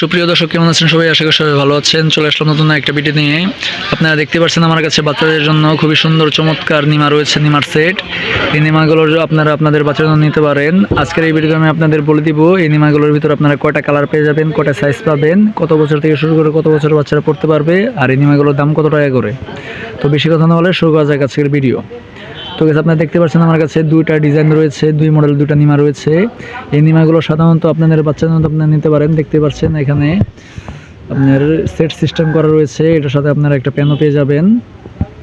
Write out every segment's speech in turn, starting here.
সুপ্রিয় দর্শক, কেমন আছেন সবাই? আশা করি সবাই ভালো আছেন। চলে আসলাম নতুন একটা ভিডিও নিয়ে। আপনারা দেখতে পাচ্ছেন আমার কাছে বাচ্চাদের জন্য খুবই সুন্দর, চমৎকার নিমা রয়েছে, নিমার সেট এই নিমাগুলোর আপনারা আপনাদের বাচ্চাদের জন্য নিতে পারেন। আজকের এই ভিডিওতে আমি আপনাদের বলে দিব, এই নিমাগুলোর ভিতর আপনারা কয়টা কালার পেয়ে যাবেন, কয়টা সাইজ পাবেন, কত বছর থেকে শুরু করে কত বছর বাচ্চারা পড়তে পারবে, আর এই নিমাগুলোর দাম কত টাকা করে? তো বেশি কথা না বলে শুরু করা যাক আজকের ভিডিও তো guys, আপনারা দেখতে পাচ্ছেন আমার কাছে দুইটা ডিজাইন রয়েছে দুই মডেল দুইটা নিমা রয়েছে। এই নিমাগুলো সাধারণত আপনাদের বাচ্চাদের মতো আপনারা নিতে পারেন দেখতে পাচ্ছেন এখানে আপনার সেট সিস্টেম করা রয়েছে এটার সাথে আপনারা একটা প্যানও পেয়ে যাবেন।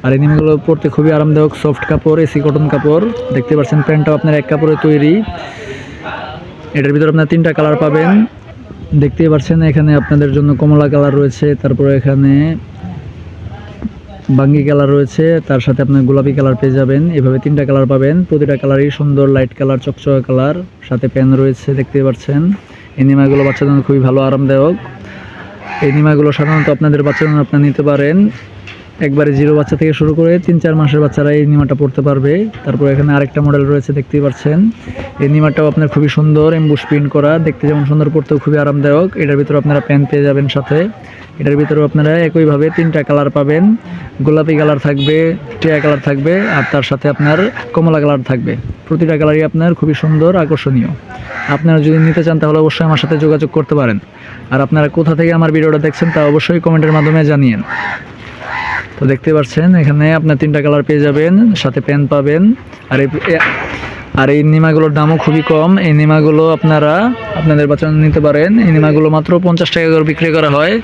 আর এই নিমাগুলো পরতে খুবই আরামদায়ক সফট কাপড় এসি কটন কাপড়। দেখতে পাচ্ছেন প্যান্টটাও আপনার এক কাপড়ে তৈরি। এটার ভিতরে আপনার তিনটা কালার পাবেন। দেখতেই পাচ্ছেন এখানে আপনাদের জন্য কমলা কালার রয়েছে তারপরে এখানে বাঙ্গি কালার রয়েছে, তার সাথে আপনার গোলাপি কালার পেয়ে যাবেন। এভাবে তিনটা কালার পাবেন। প্রতিটা কালারই সুন্দর লাইট কালার, চকচকে কালার। সাথে প্যান রয়েছে, দেখতে পাচ্ছেন। এই নিমাগুলো বাচ্চাদের খুবই ভালো, আরামদায়ক। এই নিমাগুলো সাধারণত আপনাদের বাচ্চাদের আপনারা নিতে পারেন। একবারে জিরো বাচ্চা থেকে শুরু করে তিন, চার মাসের বাচ্চারা এই নিমাটা পড়তে পারবে। তারপর এখানে আরেকটা মডেল রয়েছে, দেখতেই পাচ্ছেন। এই নিমাটাও আপনার খুবই সুন্দর এমবুশ প্রিন্ট করা। দেখতে যেমন সুন্দর, পড়তেও খুবই আরামদায়ক। এটার ভিতরে আপনারা প্যান্ট পেয়ে যাবেন সাথে। এটার ভিতরেও আপনারা একইভাবে তিনটা কালার পাবেন। গোলাপি কালার থাকবে, টিয়া কালার থাকবে, আর তার সাথে আপনার কমলা কালার থাকবে। প্রতিটা কালারই আপনার খুবই সুন্দর, আকর্ষণীয়। আপনারা যদি নিতে চান, তাহলে অবশ্যই আমার সাথে যোগাযোগ করতে পারেন। আর আপনারা কোথা থেকে আমার ভিডিওটা দেখছেন, তা অবশ্যই কমেন্টের মাধ্যমে জানিয়েন। তো দেখতে পাচ্ছেন, এখানে আপনার তিনটা কালার পেয়ে যাবেন, সাথে পেন পাবেন। আর আর এই নিমাগুলোর দামও খুবই কম। এই নিমাগুলো আপনারা, আপনাদের বাচ্চা নিতে পারেন। এই নিমাগুলো মাত্র পঞ্চাশ টাকা করে বিক্রি করা হয়।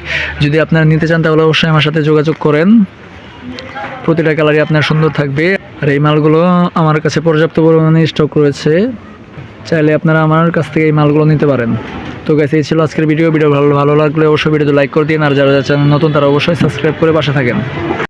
যদি আপনারা নিতে চান, তাহলে অবশ্যই আমার সাথে যোগাযোগ করেন। প্রতিটা কালারই আপনার সুন্দর থাকবে। আর এই মালগুলো আমার কাছে পর্যাপ্ত পরিমাণে স্টক রয়েছে। চাইলে আপনারা আমার কাছ থেকে এই মালগুলো নিতে পারেন। তো গেছে এই ছিল আজকের ভিডিও ভিডিও ভালো ভালো লাগলে অবশ্যই ভিডিওতে লাইক করে দিন। আর যারা চ্যানেল নতুন, তারা অবশ্যই সাবস্ক্রাইব করে পাশে থাকেন।